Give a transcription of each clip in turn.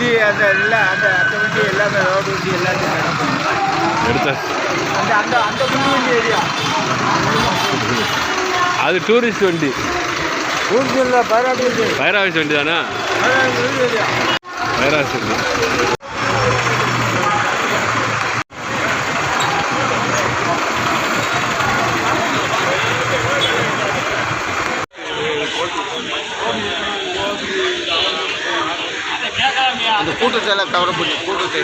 வண்டி அந்த எல்லாம் அந்த அந்த வண்டி எல்லாமே ரோடு வண்டி எல்லாத்தையும் எடுத்த. அந்த அந்த அந்த புல்லு வண்டி ஏரியா அது டூரிஸ்ட் வண்டி. ஊருக்கு இல்லை பாராட்டு வண்டி வைராவசி வண்டி தானே பாராட்டு வண்டி அந்த கூட்டத்தை எல்லாம் கவர் பண்ணி கூட்டத்தை.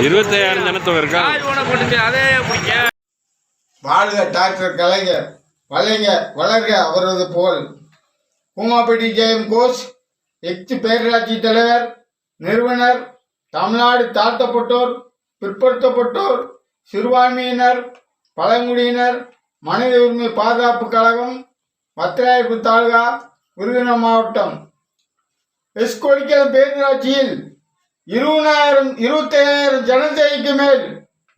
இருபத்தையாயிரம் ஜனத்தொகை இருக்கா? அதே வாழ்க டாக்டர் கலைஞர் வளைங்க வளர்க அவரது புகழ். பூமாப்பட்டி ஜெயம் கோஷ் எக்ஸ் பேரராட்சி தலைவர் நிறுவனர் தமிழ்நாடு தாழ்த்தப்பட்டோர் பிற்படுத்தப்பட்டோர் சிறுபான்மையினர் பழங்குடியினர் மனித உரிமை பாதுகாப்பு கழகம் வத்திராயப்பு தாலுகா விருதுநகர் மாவட்டம். எஸ்கோடிக்கல் பேரூராட்சியில் இருபதாயிரம் இருபத்தையாயிரம் ஜனத்தொகைக்கு மேல்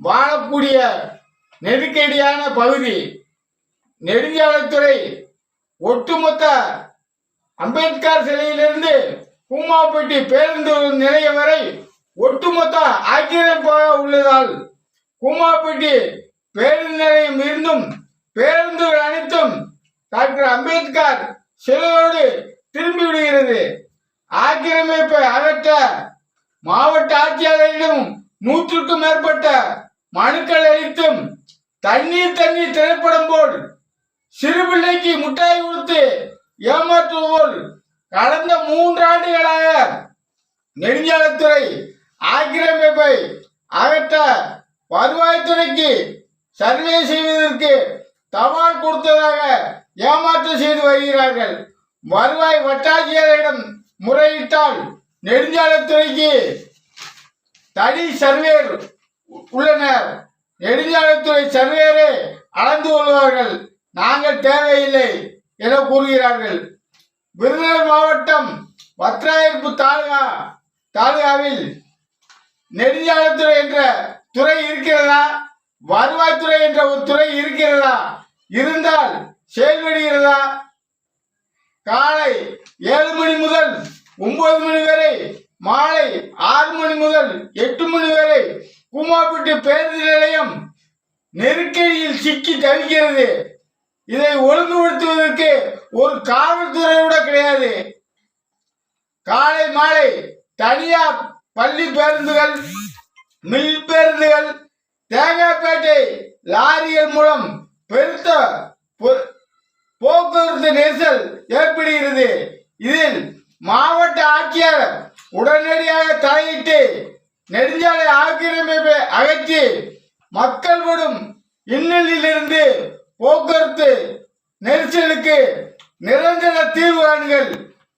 வாழக்கூடிய நெருக்கடியான பகுதி. நெடுஞ்சாலைத்துறை ஒட்டுமொத்த அம்பேத்கர் சிலையிலிருந்து கூமாப்பட்டி பேருந்து நிலையம் வரை ஒட்டுமொத்த ஆக்கிரமிப்பாக உள்ளதால் கூமாப்பட்டி பேருந்து நிலையம் இருந்தும் பேருந்துகள் அனைத்தும் டாக்டர் அம்பேத்கர் சிலையோடு திரும்பி விடுகிறது. ஆக்கிரமிப்பை அகற்ற மாவட்ட ஆட்சியாளரிடம் நூற்றுக்கும் மேற்பட்ட மனுக்கள் அளித்தும் தண்ணீர் தண்ணீர் திரைப்படம் போல் சிறு பிள்ளைக்கு முட்டாய் கொடுத்து ஏமாற்றுவோர் கடந்த மூன்றாண்டுகளாக நெடுஞ்சாலைத்துறை ஆக்கிரமிப்பை அகற்ற வருவாய்த்துறைக்கு சர்வே செய்வதற்கு தபால் கொடுத்ததாக ஏமாற்றம் செய்து வருகிறார்கள். வருவாய் வட்டாட்சியரிடம் முறையிட்டால் நெடுஞ்சாலைத்துறைக்கு தனி சர்வேர் உள்ளனர். நெடுஞ்சாலைத்துறை சர்வேரே அளந்து கொள்வார்கள். நாங்கள் தேவையில்லை. என கூறுகிறார்கள். விருதுநகர் மாவட்டம் வத்ராயிருப்பு தாலுகா தாலுகாவில் நெடுஞ்சாலைத்துறை என்ற துறை இருக்கிறதா? வருவாய்த்துறை என்ற ஒரு துறை இருக்கிறதா? இருந்தால் செயல்படுகிறதா? காலை ஏழு மணி முதல் ஒன்பது மணி வரை மாலை ஆறு மணி முதல் எட்டு மணி வரை கூமாப்பட்டி பேருந்து நிலையம் நெருக்கடியில் சிக்கி தவிக்கிறது. இதை ஒழுங்குபடுத்துவதற்கு ஒரு காவல்துறை கூட கிடையாது. காலை மாலை தனியார் பள்ளி பேருந்துகள் மில் பேருந்துகள் தேங்காய்பேட்டை லாரிகள் மூலம் பெருத்த பொ- போக்குவரத்து நெரிசல் ஏற்படுகிறது. இதில் மாவட்ட ஆட்சியர் உடனடியாக தலையிட்டு நெடுஞ்சாலை ஆக்கிரமிப்பை அகற்றி மக்கள் படும் இன்னலிலிருந்து போக்குவரத்து நெரிசலுக்கு நிரந்தர தீர்வு காணுங்கள்.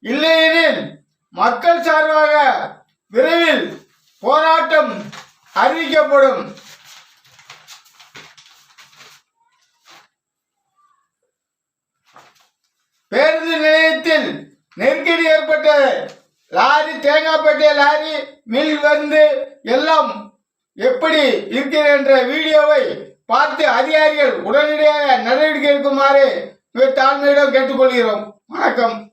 இல்லையெனில் மக்கள் சார்பாக விரைவில் போராட்டம் அறிவிக்கப்படும். பேருந்து நிலையத்தில் நெருக்கடி ஏற்பட்டது லாரி தேங்காய்பேட்டை லாரி மில் வந்து எல்லாம் எப்படி இருக்கிறது என்ற வீடியோவை பார்த்து அதிகாரிகள் உடனடியாக நடவடிக்கை எடுக்குமாறு தாழ்மையிடம் கேட்டுக்கொள்கிறோம். வணக்கம்.